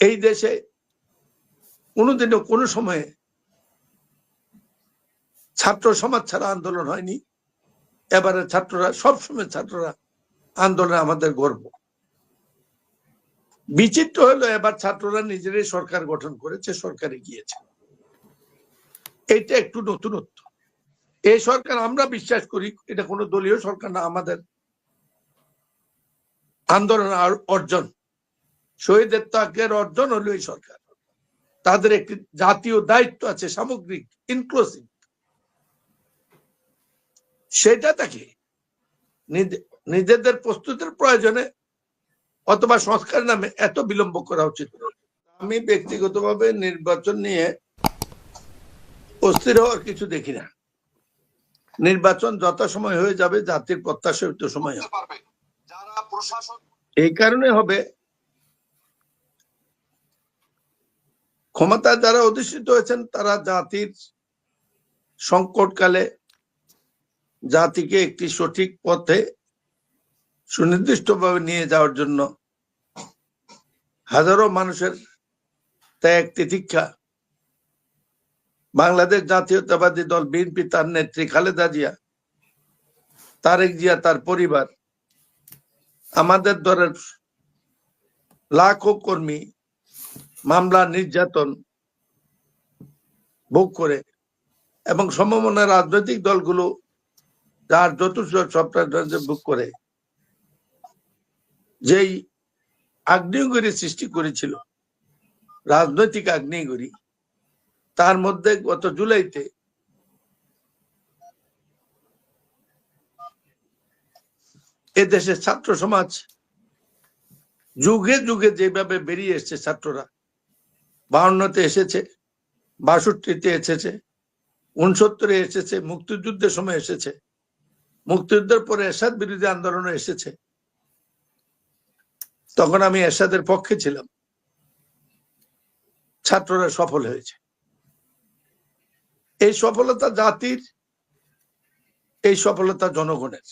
এই দেশে কোনোদিনও কোনো সময়ে ছাত্র সমাজ ছাড়া আন্দোলন হয়নি। এবারে ছাত্ররা, সবসময় ছাত্ররা আন্দোলনে আমাদের গর্ব। বিচিত্র হলো এবার ছাত্ররা নিজেরাই সরকার গঠন করেছে, সরকারে গিয়েছে। এটা একটু নতুনত্ব। এই সরকার আমরা বিশ্বাস করি, এটা কোনো দলীয় সরকার না, আমাদের আন্দোলন অর্জন। শহীদের ত্যাগের অর্জন হলো এই সরকার। তাদের একটি জাতীয় দায়িত্ব আছে সামগ্রিক ইনক্লুসিভ সেটা তাকে নিজেদের প্রস্তুতির প্রয়োজনে অথবা সংস্কার নামে এত বিলম্ব করা উচিত। আমি ব্যক্তিগতভাবে নির্বাচন নিয়ে অস্থির হওয়ার কিছু দেখি না। নির্বাচন যত সময় হয়ে যাবে জাতির প্রত্যাশা সময় হবে। এই কারণে হবে ক্ষমতা যারা অধিষ্ঠিত হয়েছেন, তারা জাতির সংকটকালে জাতিকে একটি সঠিক পথে সুনির্দিষ্টভাবে নিয়ে যাওয়ার জন্য হাজারো মানুষের ত্যাগ তিতিক্ষা। বাংলাদেশ জাতীয়তাবাদী দল বিএনপি তার নেত্রী খালেদা জিয়া, তারেক জিয়া তার পরিবার, আমাদের দলের লাখো কর্মী মামলা নির্যাতন ভোগ করে এবং সমমনা রাজনৈতিক দলগুলো যার চতুর্থ সপ্তাহ ভোগ করে। যেই আগ্নেয়গিরি সৃষ্টি করেছিল, রাজনৈতিক আগ্নেয়গিরি, তার মধ্যে গত জুলাইতে এদেশের ছাত্র সমাজ যুগে যুগে যেভাবে বেরিয়ে এসছে ছাত্ররা বাউন্নতে এসেছে, বাষট্টিতে এসেছে উনসত্তরে এসেছে, মুক্তিযুদ্ধের সময় এসেছে, মুক্তিযুদ্ধের পরে এরশাদ বিরোধী আন্দোলনে এসেছে। তখন আমি এরশাদের পক্ষে ছিলাম। ছাত্ররা সফল হয়েছে। এই সফলতা জাতির, এই সফলতা জনগণের।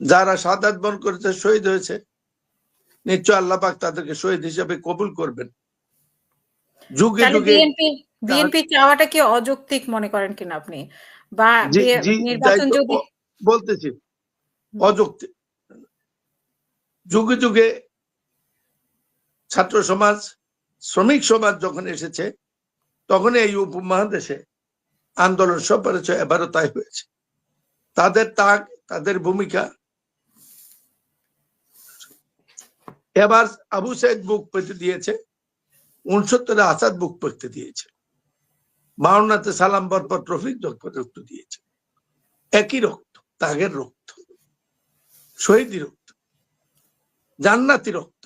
যারা সাদাত বন করেছে, শহীদ হয়েছে নিশ্চয় আল্লাহ পাক তাদেরকে শহীদ হিসেবে কবুল করবেন। যুগে যুগে বিএনপি চাওয়াটা কি অযৌক্তিক মনে করেন কিনা আপনি? বা নির্বাচন যদি বলতেছি। অযুক্তি যুগে যুগে ছাত্র সমাজ শ্রমিক সমাজ যখন এসেছে তখন এই উপমহাদেশে আন্দোলন সব এবারও তাই হয়েছে। তাদের তাক তাদের ভূমিকা এবার আবু সাইদ বুক পেতে দিয়েছে, উনসত্তরে আসাদ বুক পেতে দিয়েছে। বাউন্নাতে সালাম বরপর রফিক রক্ত দিয়েছে। একই রক্ত তাগের রক্ত, শহীদি রক্ত, জান্নাতি রক্ত।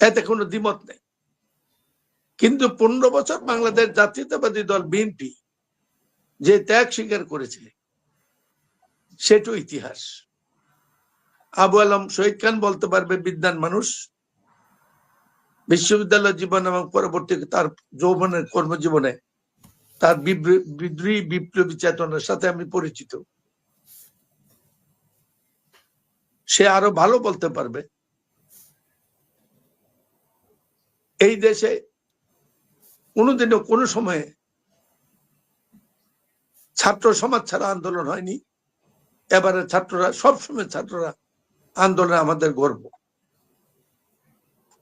এতে কোনো দ্বিমত নেই। কিন্তু পনেরো বছর বাংলাদেশ জাতীয়তাবাদী দল বিএনপি যে ত্যাগ স্বীকার করেছে, সেটু ইতিহাস। আবু আলম শহীদ খান বলতে পারবে বিদ্যান মানুষ। বিশ্ববিদ্যালয় জীবন এবং পরবর্তী তার যৌবনের কর্মজীবনে তার বিদ্রোহী বিপ্লবী চেতনার সাথে আমি পরিচিত। সে আরও ভালো বলতে পারবে। এই দেশে কোনোদিনও কোনো সময়ে ছাত্র সমাজ ছাড়া আন্দোলন হয়নি। এবারে ছাত্ররা, সবসময় ছাত্ররা আন্দোলনে আমাদের গর্ব।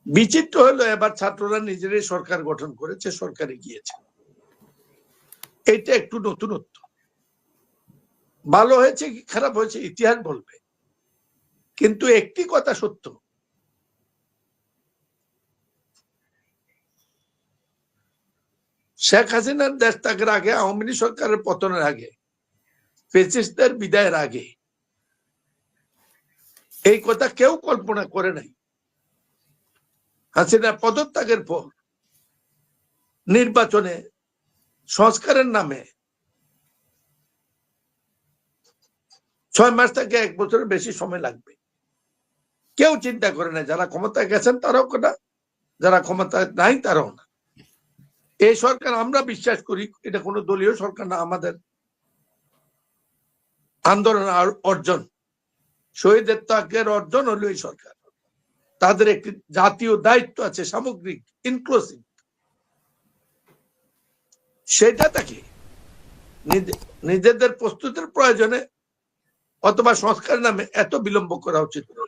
বিচিত্র হলো এবার ছাত্ররা নিজেরাই সরকার গঠন করেছে, সরকারে গিয়েছে। এটা একটু নতুনত্ব। ভালো হয়েছে কি খারাপ হয়েছে ইতিহাস বলবে। কিন্তু একটি কথা সত্য। শেখ হাসিনার দেশ ত্যাগের আগে আওয়ামী লীগ সরকারের পতনের আগে ফেসিস্টদের বিদায়ের আগে এই কথা কেউ কল্পনা করে নাই। হাসিনার পদত্যাগের পর নির্বাচনে সংস্কারের নামে ছয় মাস থেকে এক বছরের বেশি সময় লাগবে। কেউ চিন্তা করে না যারা ক্ষমতায় গেছেন তারাও না যারা ক্ষমতায় নাই তারাও না। এই সরকার আমরা বিশ্বাস করি, এটা কোনো দলীয় সরকার না, আমাদের আন্দোলন অর্জন। শহীদের তাকের অর্জন হলো এই সরকার তাদের একটি জাতীয় দায়িত্ব আছে, সামগ্রিক ইনক্লুসিভ সেটা তাকে নিজে- নিজেদের প্রস্তুতির প্রয়োজনে অথবা সংস্কার নামে এত বিলম্ব করা উচিত নয়।